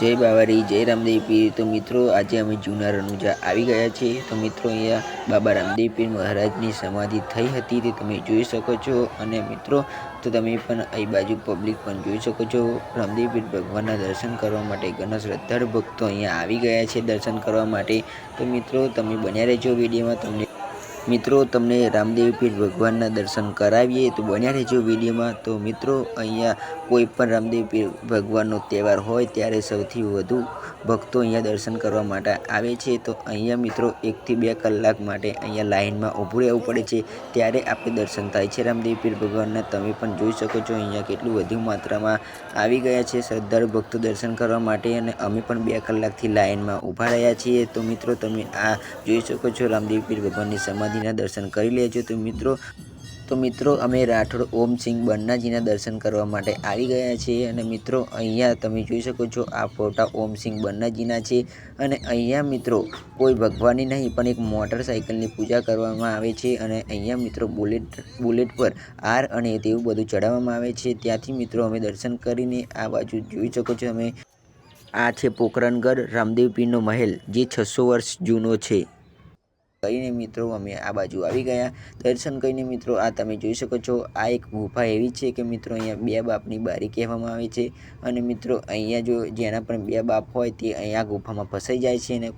જય બાવારી, જય રામદેવ પીર. તો મિત્રો, આજે અમે જૂના રણુજા આવી ગયા છીએ તો મિત્રો, અહીંયા બાબા રામદેવ પીર મહારાજની સમાધિ થઈ હતી, તે તમે જોઈ શકો છો. અને મિત્રો, તો તમે પણ અહીં બાજુ પબ્લિક પણ જોઈ શકો છો. રામદેવ પીર ભગવાનના દર્શન કરવા માટે ઘણા શ્રદ્ધાળુ ભક્તો અહીંયા આવી ગયા છે દર્શન કરવા માટે. તો મિત્રો, તમે બન્યા રહેજો વિડીયોમાં. તમને મિત્રો, તમને રામદેવ પીર ભગવાનના દર્શન કરાવીએ તો બન્યા રહેજો વિડીયોમાં. તો મિત્રો, અહીંયા કોઈ પણ રામદેવ પીર ભગવાનનો તહેવાર હોય ત્યારે સૌથી વધુ ભક્તો અહીંયા દર્શન કરવા માટે આવે છે. તો અહીંયા મિત્રો, એકથી બે કલાક માટે અહીંયા લાઇનમાં ઊભું રહેવું પડે છે. ત્યારે આપણે દર્શન થાય છે રામદેવ પીર ભગવાનના. તમે પણ જોઈ શકો છો, અહીંયા કેટલું વધુ માત્રામાં આવી ગયા છે. શ્રદ્ધાળુ ભક્તો દર્શન કરવા માટે અને અમે પણ બે કલાકથી લાઇનમાં ઊભા રહ્યા છીએ. તો મિત્રો, તમે આ જોઈ શકો છો રામદેવ પીર ભગવાનની સમાધિના દર્શન કરી લેજો. તો મિત્રો તો મિત્રો, અમે રાઠોડ ઓમ સિંહ બન્નાજીના દર્શન કરવા માટે આવી ગયા છીએ. અને મિત્રો, અહીંયા તમે જોઈ શકો છો, આ ફોટા ઓમ સિંહ બન્નાજીના છે. અને અહીંયા મિત્રો, કોઈ ભગવાનની નહીં, પણ એક મોટરસાઇકલની પૂજા કરવામાં આવે છે. અને અહીંયા મિત્રો, બુલેટ બુલેટ પર આર અને તેવું બધું ચડાવવામાં આવે છે. ત્યાંથી મિત્રો, અમે દર્શન કરીને આ બાજુ જોઈ શકો છો. અમે આ છે પોખરણગઢ રામદેવ પીરનો મહેલ, જે છસો વર્ષ જૂનો છે. કરીને મિત્રો અમે આ બાજુ આવી ગયા. દર્શન કરીને મિત્રો, આ તમે જોઈ શકો છો, આ એક ગુફા એવી છે કે મિત્રો અહીંયા બે બાપની બારી કહેવામાં આવે છે. અને મિત્રો, અહીંયા જો જેના પણ બે બાપ હોય તે અહીંયા ગુફામાં ફસાઈ જાય છે અને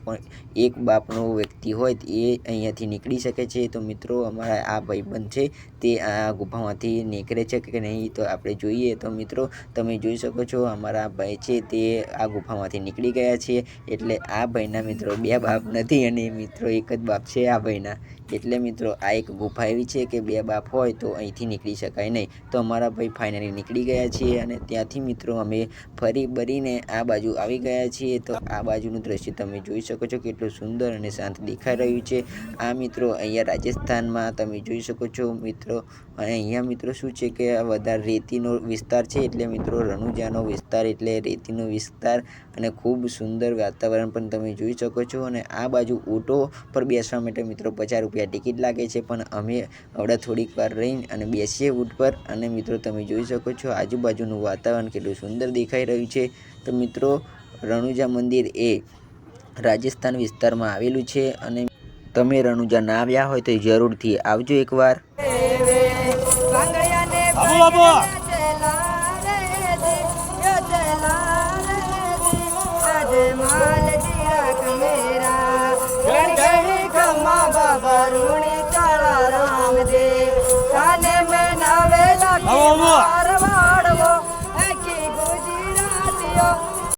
એક બાપનો વ્યક્તિ હોય એ અહીંયાથી નીકળી શકે છે. તો મિત્રો, અમારા આ ભાઈબંધ છે તે આ ગુફામાંથી નીકળે છે કે નહીં તો આપણે જોઈએ. તો મિત્રો, તમે જોઈ શકો છો અમારા ભાઈ છે તે આ ગુફામાંથી નીકળી ગયા છે. એટલે આ ભાઈના મિત્રો બે બાપ નથી અને મિત્રો એક જ બાપ છે આ ભાઈના. એટલે મિત્રો, આ એક ગુફા એવી છે કે બે બાપ હોય તો અહીંથી નીકળી શકાય નહીં. તો અમારા ભાઈ ફાઇનલી નીકળી ગયા છીએ અને ત્યાંથી મિત્રો અમે ફરી બરીને આ બાજુ આવી ગયા છીએ. તો આ બાજુનું દ્રશ્ય તમે જોઈ શકો છો કેટલું સુંદર અને શાંત દેખાઈ રહ્યું છે. આ મિત્રો અહીંયા રાજસ્થાનમાં તમે જોઈ શકો છો મિત્રો. અને અહીંયા મિત્રો શું છે કે વધારે રેતીનો વિસ્તાર છે એટલે મિત્રો રણુજાનો વિસ્તાર એટલે રેતીનો વિસ્તાર અને ખૂબ સુંદર વાતાવરણ પણ તમે જોઈ શકો છો. અને આ બાજુ ઊંટો પર બેસવા માટે મિત્રો પચાસ રૂપિયા ટિકિટ લાગે છે, પણ અમે હવે થોડીક વાર રહીને અને બેસીએ ઊંટ પર. અને મિત્રો તમે જોઈ શકો છો, આજુબાજુનું વાતાવરણ કેટલું સુંદર દેખાઈ રહ્યું છે. તો મિત્રો, રણુજા મંદિર એ રાજસ્થાન વિસ્તારમાં આવેલું છે અને તમે રણુજા ના આવ્યા હોય તો જરૂરથી આવજો એકવાર. બાબુ વરુણી કાળા રામદેવ. કાને મેં નાવેલા